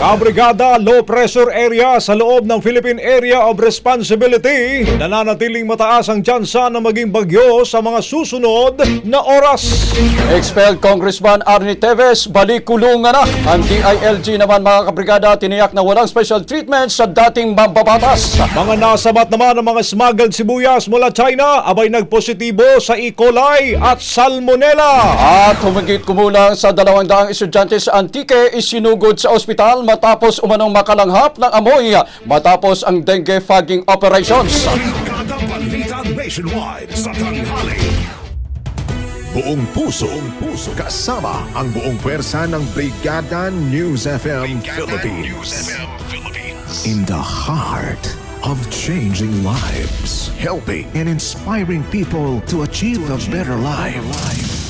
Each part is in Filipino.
Kabrigada Low Pressure Area sa loob ng Philippine Area of Responsibility nananatiling mataas ang tsansa na maging bagyo sa mga susunod na oras. Expelled Congressman Arnie Teves, balik kulungan na. Ang DILG naman mga kabrigada tiniyak na walang special treatment sa dating mambabatas. Mga nasabat naman ng mga smuggled sibuyas mula China abay nagpositibo sa E. coli at Salmonella. At humigit kumulang sa dalawang daang estudyante sa Antique isinugod sa ospital matapos umanong makalanghap ng amoy matapos ang dengue fogging operations. Buong puso, buong puso, kasama ang buong pwersa ng Brigada News FM Philippines. In the heart of changing lives, helping and inspiring people to achieve a better life.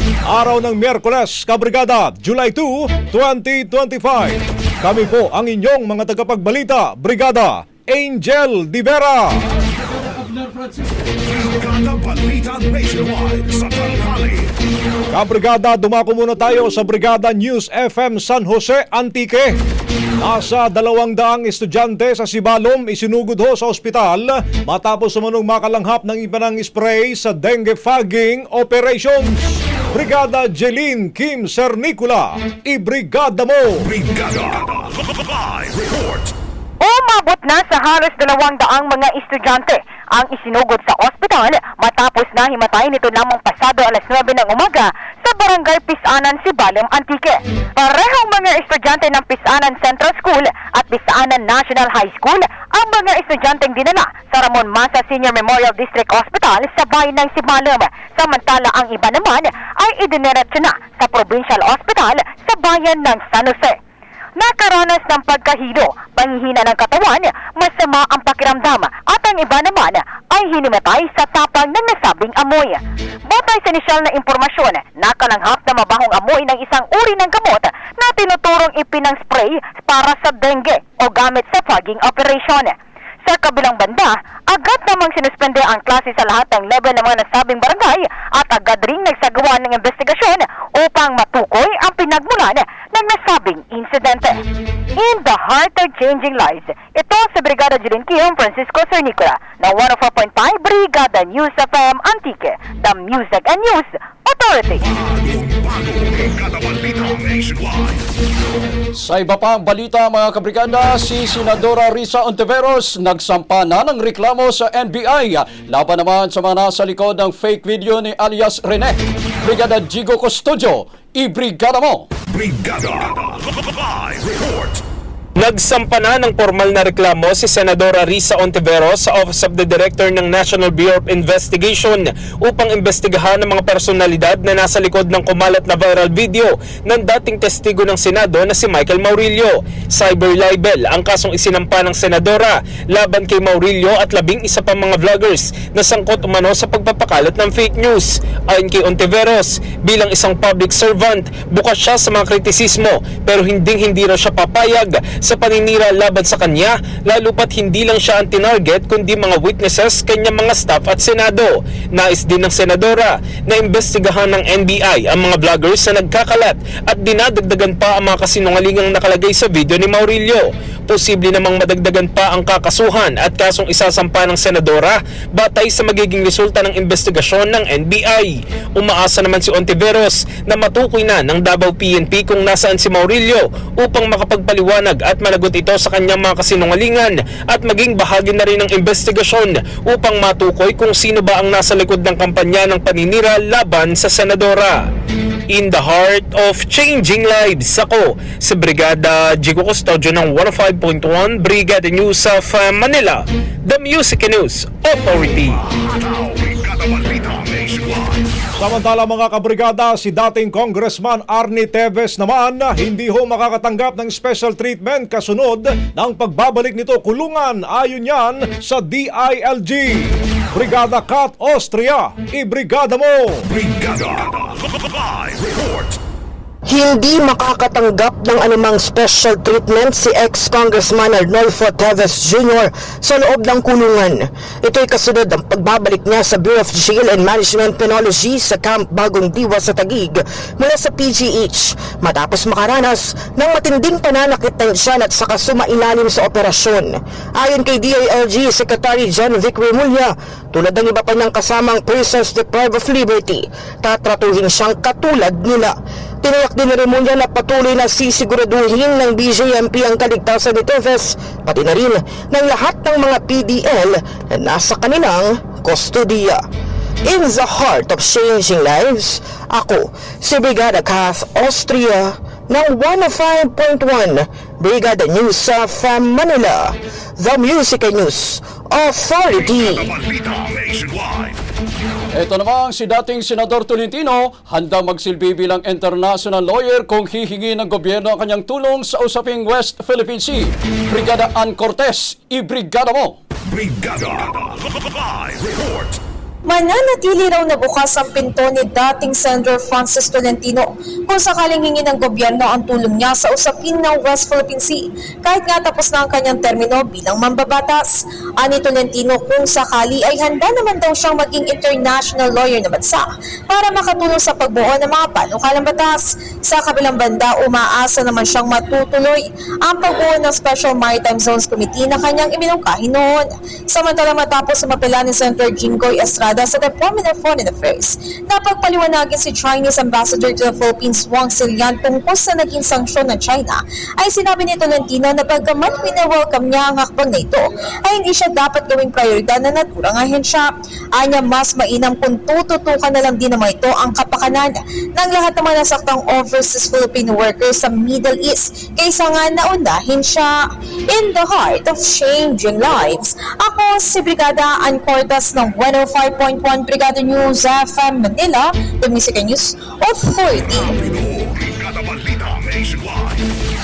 Araw ng Miyerkules, Kabrigada, July 2, 2025. Kami po ang inyong mga tagapagbalita, Brigada Angel Divera. Kabrigada, dumako muna tayo sa Brigada News FM San Jose Antique. Nasa dalawang daang estudyante sa Sibalom isinugod ho sa ospital matapos sumunong makalanghap ng ibanang spray sa dengue fogging operations. Brigada Jeline Kim Sernicula, ibrigada mo! Brigada. Live report. Umabot na sa halos dalawang daang mga estudyante ang isinugod sa ospital matapos na himatay nito lamang pasado alas 9 ng umaga sa barangay Pisanan, Sibalem, Antique. Parehong mga estudyante ng Pisanan Central School at Pisanan National High School ang mga estudyanteng dinala sa Ramon Masa Senior Memorial District Hospital sa bayan ng Sibalem. Samantala ang iba naman ay idinerecho na sa Provincial Hospital sa bayan ng San Jose. Nakaranas ng pagkahilo, panghihina ng katawan, masama ang pakiramdam at ang iba naman ay hinimatay sa tapang ng nasabing amoy. Batay sa inisyal na impormasyon, nakalanghap na mabahong amoy ng isang uri ng gamot na tinuturong ipinang spray para sa dengue o gamit sa fogging operation. Sa kabilang banda, agad namang sinuspende ang klase sa lahat ng level ng mga nasabing barangay at agad ring nagsagawa ng investigasyon upang matukoy ang pinagmulan ng nasabing insidente. In the heart of changing lives, ito sa Brigada Jirin Kim Francisco Cernicola na 104.5 Brigada News FM Antique, the Music and News Authority. Sa iba pang balita mga kabrigada, si Senadora Risa Ontiveros nagsampa na ng reklamo sa NBI laban naman sa mga nasa likod ng fake video ni alias Rene. Brigada Jigo Custodio, i-brigada mo! Brigada Live Report. Nagsampa na ng formal na reklamo si Senadora Risa Ontiveros sa Office of the Director ng National Bureau of Investigation upang imbestigahan ang mga personalidad na nasa likod ng kumalat na viral video ng dating testigo ng Senado na si Michael Maurilio. Cyber libel ang kasong isinampa ng Senadora laban kay Maurilio at labing isa pa mga vloggers na sangkot umano sa pagpapakalat ng fake news. Ayon kay Ontiveros, bilang isang public servant, bukas siya sa mga kritisismo pero hinding hindi raw siya papayag sa paninira laban sa kanya lalo pat hindi lang siya ang tinarget kundi mga witnesses, kanyang mga staff at Senado. Nais din ng Senadora na imbestigahan ng NBI ang mga vloggers na nagkakalat at dinadagdagan pa ang mga kasinungalingang nakalagay sa video ni Maurilio. Posible namang madagdagan pa ang kakasuhan at kasong isasampa ng Senadora batay sa magiging resulta ng investigasyon ng NBI. Umaasa naman si Ontiveros na matukoy na ng Davao PNP kung nasaan si Maurilio upang makapagpaliwanag at managot ito sa kanyang mga kasinungalingan at maging bahagi na rin ng investigasyon upang matukoy kung sino ba ang nasa likod ng kampanya ng paninira laban sa Senadora. In the heart of changing lives, ako sa Brigada Jigo Custodio ng 105.1 Brigada News of uh, Manila, the Music News Authority. Samantala mga kabrigada, si dating Congressman Arnie Teves naman hindi ho makakatanggap ng special treatment kasunod ng pagbabalik nito kulungan ayon yan sa DILG. Brigada Kat Austria, ibrigada mo! Brigada Live Report. Hindi makakatanggap ng anumang special treatment si ex-Congressman Arnolfo Teves Jr. sa loob ng kulungan. Ito'y kasunod ng pagbabalik niya sa Bureau of Jail and Management Penology sa Camp Bagong Diwa sa Tagig mula sa PGH matapos makaranas ng matinding pananakit ng tiyan at saka sumailalim sa operasyon. Ayon kay DILG Secretary John Vic Remulla, tulad ng iba pa niyang kasamang persons deprived of liberty, tatratuhin siyang katulad nila. Tinayak din ni Remulla na patuloy na sisiguraduhin ng BJMP ang kaligtasan ni Teves, pati na rin ng lahat ng mga PDL na nasa kanilang kustodiya. In the heart of changing lives, ako si Brigada Kath Austria ng 105.1 Brigada News of Manila, the Music and News Authority. Ito namang si dating Senador Tolentino handa magsilbi bilang international lawyer kung hihingi ng gobyerno ang kanyang tulong sa usaping West Philippine Sea. Brigada Ann Cortez, i-brigada mo! Brigada Live Report. Mananatili raw na bukas ang pinto ni dating Senator Francis Tolentino kung sakaling hingi ng gobyerno ang tulong niya sa usapin ng West Philippine Sea kahit nga tapos na ang kanyang termino bilang mambabatas. Ani Tolentino kung sakali ay handa naman daw siyang maging international lawyer na bansa para makatulong sa pagbuo ng mga panukalang batas. Sa kabilang banda, umaasa naman siyang matutuloy ang pagbuo ng Special Maritime Zones Committee na kanyang iminungkahi noon. Samantala matapos sumapila ni Senator Jinggoy Estrada Estrada sa Department of Foreign Affairs. Napagpaliwanagin si Chinese Ambassador to the Philippines Wang Silian tungkol sa naging sanksyon ng China ay sinabi nito ng Tina na pagkaman welcome niya ang hakbang na ito ay hindi siya dapat gawing prioridad na naturang ahensya. Anya mas mainam kung tututukan na lang din naman ito ang kapakanan ng lahat ng mga nasaktang overseas Filipino workers sa Middle East kaysa nga naundahin siya. In the heart of changing lives, ako si Brigada Ancortas ng 105. 100.1 Brigada News ah, FM Manila, the Music News Authority.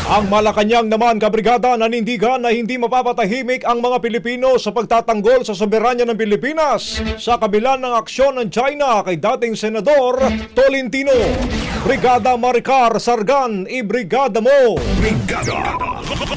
Ang Malacanang naman, kabrigada, nanindigan na hindi mapapatahimik ang mga Pilipino sa pagtatanggol sa soberanya ng Pilipinas sa kabila ng aksyon ng China kay dating Senador Tolentino. Brigada Maricar Sargan, ibrigada mo! Brigada!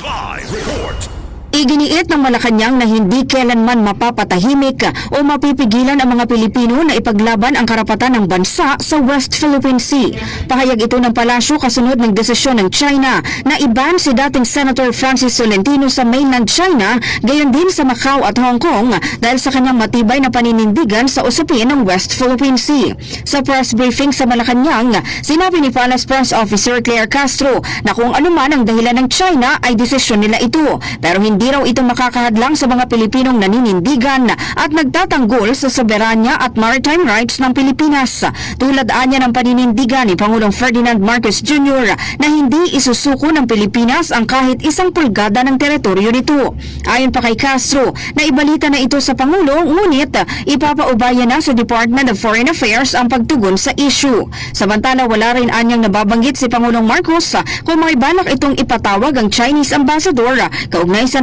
Live report! Iginiit ng Malacanang na hindi kailanman mapapatahimik o mapipigilan ang mga Pilipino na ipaglaban ang karapatan ng bansa sa West Philippine Sea. Pahayag ito ng palasyo kasunod ng desisyon ng China na iban si dating Senator Francis Tolentino sa mainland China, gayon din sa Macau at Hong Kong dahil sa kanyang matibay na paninindigan sa usapin ng West Philippine Sea. Sa press briefing sa Malacanang, sinabi ni Palace Press Officer Claire Castro na kung ano man ang dahilan ng China ay desisyon nila ito pero hindi raw ito makakahadlang sa mga Pilipinong naninindigan at nagtatanggol sa soberanya at maritime rights ng Pilipinas. Tulad anya ng paninindigan ni Pangulong Ferdinand Marcos Jr. na hindi isusuko ng Pilipinas ang kahit isang pulgada ng teritoryo nito. Ayon pa kay Castro, na ibalita na ito sa Pangulo ngunit ipapaubaya na sa Department of Foreign Affairs ang pagtugon sa issue. Samantala wala rin anyang nababanggit si Pangulong Marcos kung may balak itong ipatawag ang Chinese ambassador kaugnay sa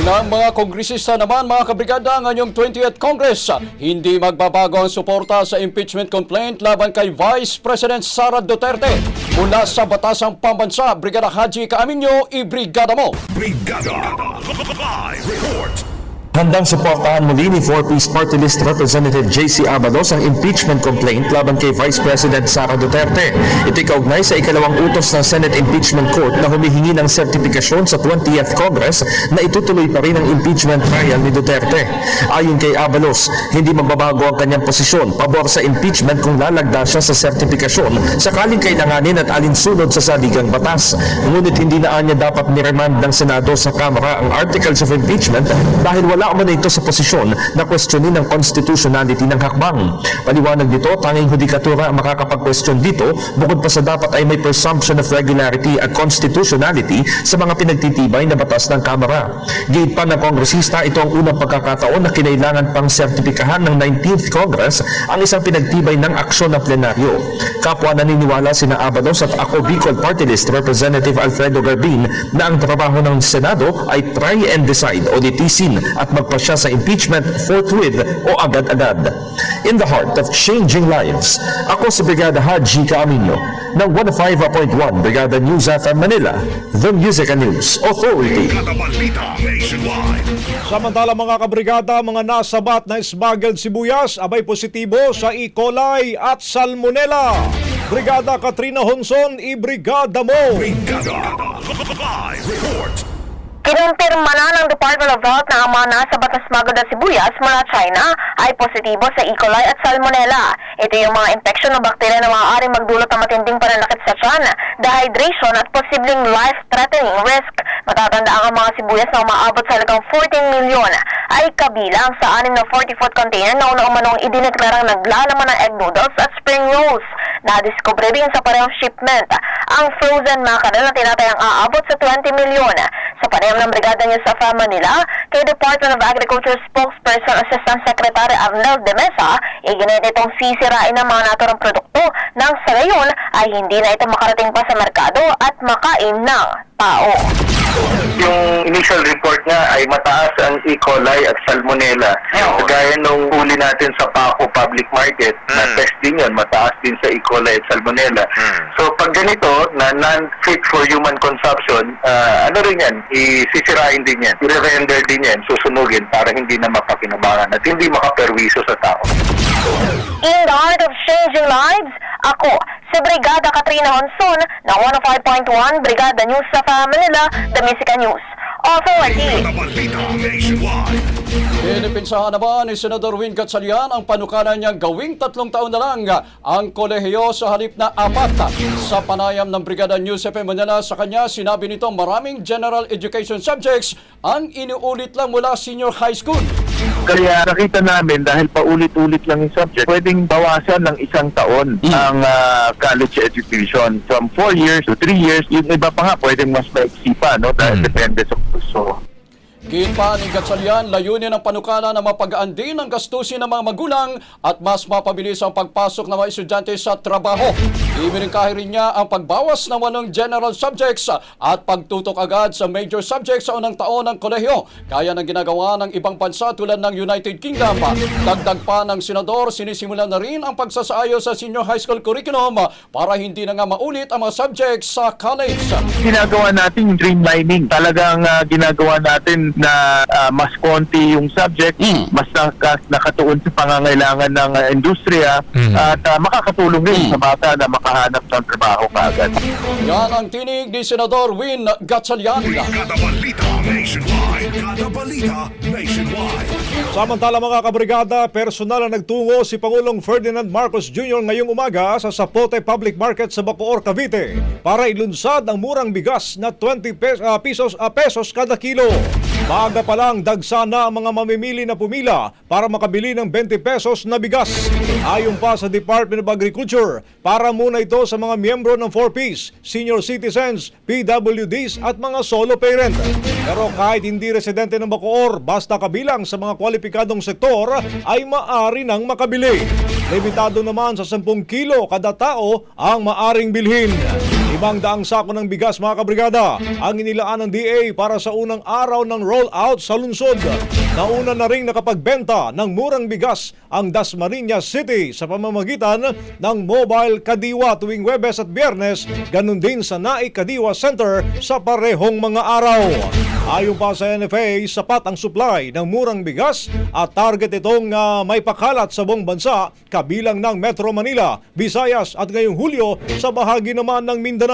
Ilang mga kongresista naman mga kabrigada ngayong 20th Congress hindi magbabago ang suporta sa impeachment complaint laban kay Vice President Sara Duterte. Mula sa Batasang Pambansa, Brigada Haji Kaaminyo, i-brigada mo! Brigada Live Report. Handang suportahan muli ni 4-piece party list Representative JC Abalos ang impeachment complaint laban kay Vice President Sara Duterte. Ito'y kaugnay sa ikalawang utos ng Senate Impeachment Court na humihingi ng sertifikasyon sa 20th Congress na itutuloy pa rin ang impeachment trial ni Duterte. Ayon kay Abalos, hindi magbabago ang kanyang posisyon pabor sa impeachment kung lalagda siya sa sertifikasyon sakaling kailanganin at alinsunod sa saligang batas. Ngunit hindi na anya dapat niremand ng Senado sa Kamara ang articles of impeachment dahil wala man ito sa posisyon na questionin ang constitutionality ng hakbang. Paliwanag nito, tanging hudikatura ang makakapag-question dito bukod pa sa dapat ay may presumption of regularity at constitutionality sa mga pinagtitibay na batas ng Kamara. Gate pa ng kongresista, ito ang unang pagkakataon na kinailangan pang sertipikahan ng 19th Congress ang isang pinagtibay ng aksyon ng plenaryo. Kapwa naniniwala sina Abados at ako Bicol Party List Representative Alfredo Garbin na ang trabaho ng Senado ay try and decide o litisin at magpasya sa impeachment forthwith o agad-agad. In the heart of changing lives, ako si Brigada Haji Camino ng 105.1 Brigada News FM Manila, The Music and News Authority. Samantala mga kabrigada, mga nasabat na smuggled sibuyas abay positibo sa E. coli at Salmonella. Brigada Katrina Honson, ibrigada mo! Brigada Live Report. Kinumpirma na ng Department of Health na ang mga nasa batas smuggled na sibuyas mula China ay positibo sa E. coli at Salmonella. Ito yung mga infeksyon o bakterya na maaaring magdulot ng matinding pananakit sa tiyan, dehydration at posibleng life-threatening risk. Matatanda ang mga sibuyas na umaabot sa halagang 14 milyon ay kabilang sa anim na 40-foot container na una-umanong idineklarang naglalaman ng egg noodles at spring rolls. Nadiskubre rin sa parehong shipment ang frozen mackerel na tinatayang aabot sa 20 milyon. Sa panayam ng Brigada News sa Manila, kay Department of Agriculture spokesperson Assistant Secretary Arnel de Mesa, iginit itong sisirain ng mga naturang produkto nang sa ngayon ay hindi na ito makarating pa sa merkado at makain ng tao. Yung initial report niya ay mataas ang E. coli at Salmonella. Kagaya nung huli natin sa Paco Public Market, na test din yun, mataas din sa E. coli at Salmonella. So pag ganito, na non-fit for human consumption, ah, ano rin yan, isisirain din yan, i-render din yan, susunugin para hindi na mapakinabangan at hindi makaperwiso sa tao. In the heart of changing lives, ako, si Brigada Katrina Honson ng 105.1 Brigada News sa Manila, The Music News Balita Nationwide. Pinipinsahan naman ni Senador Win Gatchalian ang panukala niyang gawing tatlong taon na lang ang kolehiyo sa halip na apat. Sa panayam ng Brigada News FM Manila sa kanya, sinabi nito maraming general education subjects ang inuulit lang mula senior high school. Kaya nakita namin dahil paulit-ulit lang yung subject, pwedeng bawasan ng isang taon ang ah, college education. From 4 years to 3 years, yung iba pa nga pwedeng mas maiksi pa, no? Dahil depende sa kurso. Giit pa ni Gatchalian, layunin ng panukala na mapagaan din ang gastusin ng mga magulang at mas mapabilis ang pagpasok ng mga estudyante sa trabaho. Ibinigkahi rin niya ang pagbawas ng wanong general subjects at pagtutok agad sa major subjects sa unang taon ng kolehiyo. Kaya ng ginagawa ng ibang bansa tulad ng United Kingdom. Dagdag pa ng senador, sinisimulan na rin ang pagsasaayos sa senior high school curriculum para hindi na nga maulit ang mga subjects sa college. ginagawa natin yung streamlining. Talagang ah, ginagawa natin na ah, mas konti yung subject, mas naka- nakatuon sa pangangailangan ng ah, industriya at ah, makakatulong rin sa bata na makahanap ng trabaho kaagad. Yan ang tinig ni Senador Win Gatchalian. Kada balita nationwide. Kada balita nationwide. Samantala mga kabrigada, personal na nagtungo si Pangulong Ferdinand Marcos Jr. ngayong umaga sa Sapote Public Market sa Bacoor, Cavite para ilunsad ang murang bigas na 20 pes- ah, pesos, ah, pesos kada kilo. Maaga pa lang dagsa na ang mga mamimili na pumila para makabili ng 20 pesos na bigas. Ayon pa sa Department of Agriculture, para muna ito sa mga miyembro ng 4Ps, senior citizens, PWDs at mga solo parent. Pero kahit hindi residente ng Bacoor, basta kabilang sa mga kwalipikadong sektor, ay maari nang makabili. Limitado naman sa 10 kilo kada tao ang maaring bilhin. Limang daang sako ng bigas mga kabrigada ang inilaan ng DA para sa unang araw ng rollout sa lungsod. Nauna na rin nakapagbenta ng murang bigas ang Dasmariñas City sa pamamagitan ng mobile kadiwa tuwing Webes at Biyernes, ganun din sa Naik Kadiwa Center sa parehong mga araw. Ayon pa sa NFA, sapat ang supply ng murang bigas at target itong ah, may pakalat sa buong bansa kabilang ng Metro Manila, Visayas at ngayong Hulyo sa bahagi naman ng Mindanao.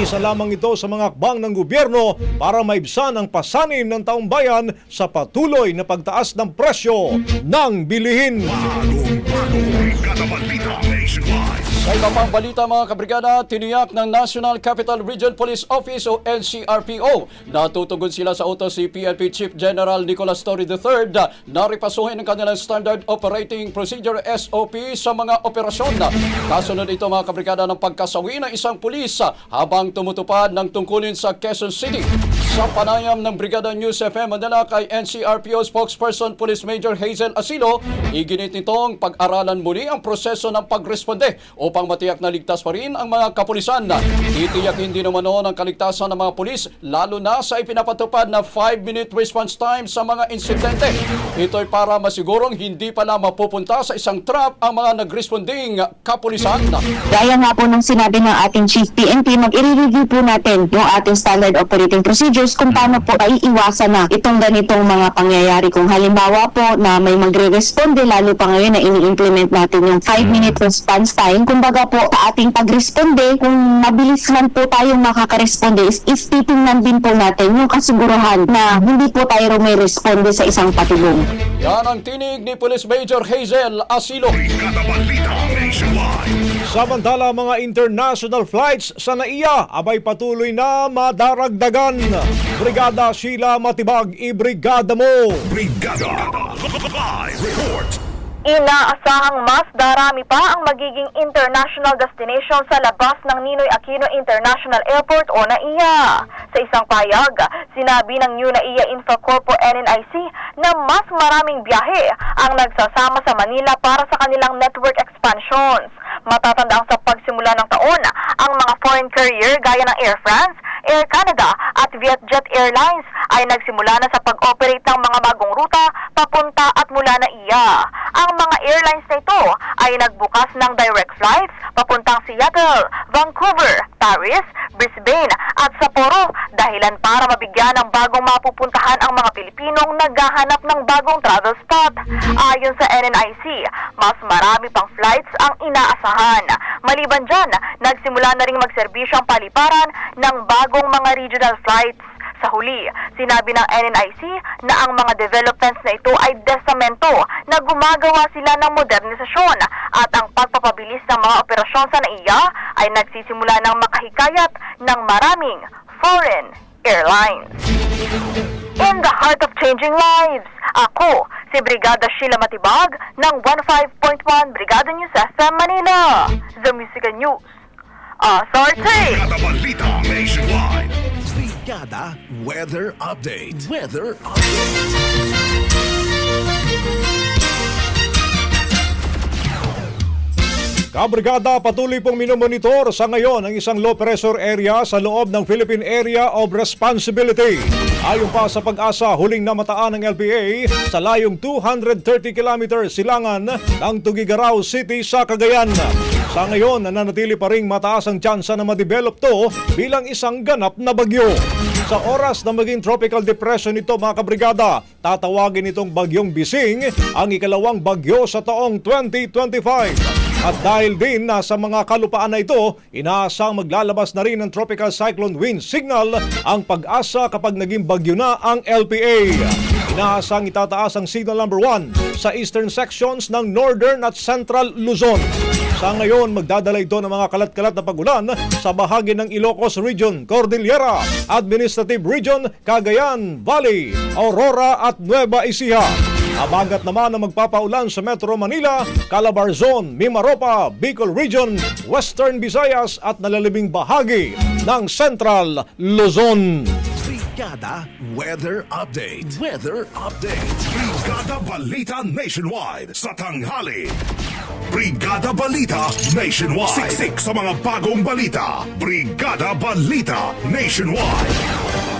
Isa lamang ito sa mga akbang ng gobyerno para maibsan ang pasanin ng taong bayan sa patuloy na pagtaas ng presyo ng bilihin. Bagong bago. Kada balita nationwide. Sa pang balita mga kabrigada, tiniyak ng National Capital Region Police Office o NCRPO na tutugon sila sa utos si PNP Chief General Nicolas Torre III na ripasuhin ang kanilang Standard Operating Procedure SOP sa mga operasyon. Kasunod ito mga kabrigada ng pagkasawi ng isang pulis habang tumutupad ng tungkulin sa Quezon City. Sa panayam ng Brigada News FM Manila kay NCRPO spokesperson Police Major Hazel Asilo, iginit nitong pag-aralan muli ang proseso ng pagresponde upang matiyak na ligtas pa rin ang mga kapulisan. Titiyak hindi naman noon ang kaligtasan ng mga pulis lalo na sa ipinapatupad na 5-minute response time sa mga insidente. Ito'y para masigurong hindi pala mapupunta sa isang trap ang mga nagresponding kapulisan. Gaya nga po ng sinabi ng ating Chief PNP, mag-i-review po natin yung ating standard operating procedures kung paano po ay iwasan na itong ganitong mga pangyayari. Kung halimbawa po na may magre-responde, lalo pa ngayon na ini-implement natin yung 5-minute response time. Kumbaga po sa ating pagresponde, kung mabilis man po tayong makakaresponde, is, is titingnan din po natin yung kasiguruhan na hindi po tayo may responde sa isang patulong. Yan ang tinig ni Police Major Hazel Asilo. Kada balita nationwide. Samantala mga international flights sa NAIA abay patuloy na madaragdagan. Brigada Sheila Matibag, ibrigada mo! Brigada. Live report. Inaasahang mas darami pa ang magiging international destination sa labas ng Ninoy Aquino International Airport o NAIA. Sa isang payag, sinabi ng New NAIA Infocorpo NNIC na mas maraming biyahe ang nagsasama sa Manila para sa kanilang network expansions. Matatandang sa pagsimula ng taon, ang mga foreign carrier gaya ng Air France, Air Canada at Vietjet Airlines ay nagsimula na sa pag-operate ng mga bagong ruta papunta at mula na iya. Ang mga airlines na ito ay nagbukas ng direct flights papuntang Seattle, Vancouver, Paris, Brisbane at Sapporo dahilan para mabigyan ng bagong mapupuntahan ang mga Pilipinong naghahanap ng bagong travel spot. Ayon sa NNIC, mas marami pang flights ang inaasahan. Maliban dyan, nagsimula na ring magserbisyo ang paliparan ng bagong mga regional flights. Sa huli, sinabi ng NNIC na ang mga developments na ito ay testamento na gumagawa sila ng modernisasyon at ang pagpapabilis ng mga operasyon sa NAIA ay nagsisimula ng makahikayat ng maraming foreign airlines. In the heart of changing lives, Ako, si Brigada Sheila Matibag ng 15.1 Brigada News FM Manila. The Musical News. Balita Nationwide. Brigada Weather Update. Weather Update. Kabrigada patuloy pong minomonitor sa ngayon ang isang low pressure area sa loob ng Philippine Area of Responsibility. Ayon pa sa pag-asa, huling namataan ng LPA sa layong 230 km silangan ng Tugigaraw City sa Cagayan. Sa ngayon, nananatili pa ring mataas ang tsansa na ma-develop to bilang isang ganap na bagyo. Sa oras na maging tropical depression ito mga kabrigada, tatawagin itong bagyong Bising ang ikalawang bagyo sa taong 2025. At dahil din na sa mga kalupaan na ito, inaasang maglalabas na rin ng tropical cyclone wind signal ang pag-asa kapag naging bagyo na ang LPA. Inaasang itataas ang signal number 1 sa eastern sections ng northern at central Luzon. Sa ngayon, magdadala ito ng mga kalat-kalat na pagulan sa bahagi ng Ilocos Region, Cordillera, Administrative Region, Cagayan Valley, Aurora at Nueva Ecija. Abagat naman na magpapaulan sa Metro Manila, Calabar Zone, Mimaropa, Bicol Region, Western Visayas at nalalibing bahagi ng Central Luzon. Brigada Weather Update. Weather Update. Brigada Balita Nationwide sa tanghali. Brigada Balita Nationwide. Siksik sa mga bagong balita. Brigada Balita Nationwide.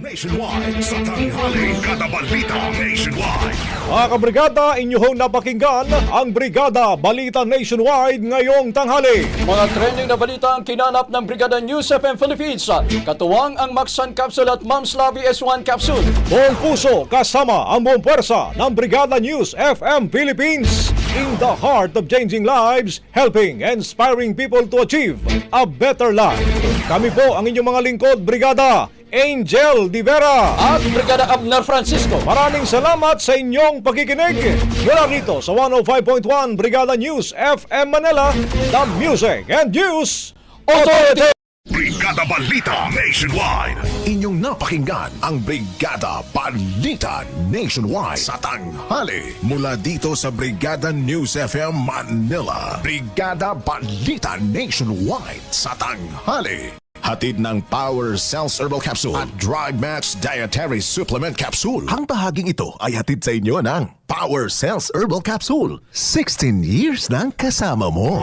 Nationwide sa tanghali. Brigada Balita Nationwide. Mga kabrigada, inyong napakinggan ang Brigada Balita Nationwide ngayong tanghali. Mga trending na balita ang kinanap ng Brigada News FM Philippines. Katuwang ang Maxan Capsule at Mams Labi S1 Capsule. Buong puso kasama ang buong pwersa ng Brigada News FM Philippines in the heart of changing lives, helping and inspiring people to achieve a better life. Kami po ang inyong mga lingkod, Brigada Angel Di Vera. At Brigada Abner Francisco. Maraming salamat sa inyong pakikinig. Mula rito sa 105.1 Brigada News FM Manila, the Music and News Authority. Brigada Balita Nationwide. Inyong napakinggan ang Brigada Balita Nationwide sa tanghali. Mula dito sa Brigada News FM Manila. Brigada Balita Nationwide sa tanghali. Hatid ng Power Cells Herbal Capsule at Dry Match Dietary Supplement Capsule. Ang bahaging ito ay hatid sa inyo ng Power Cells Herbal Capsule. 16 years nang kasama mo.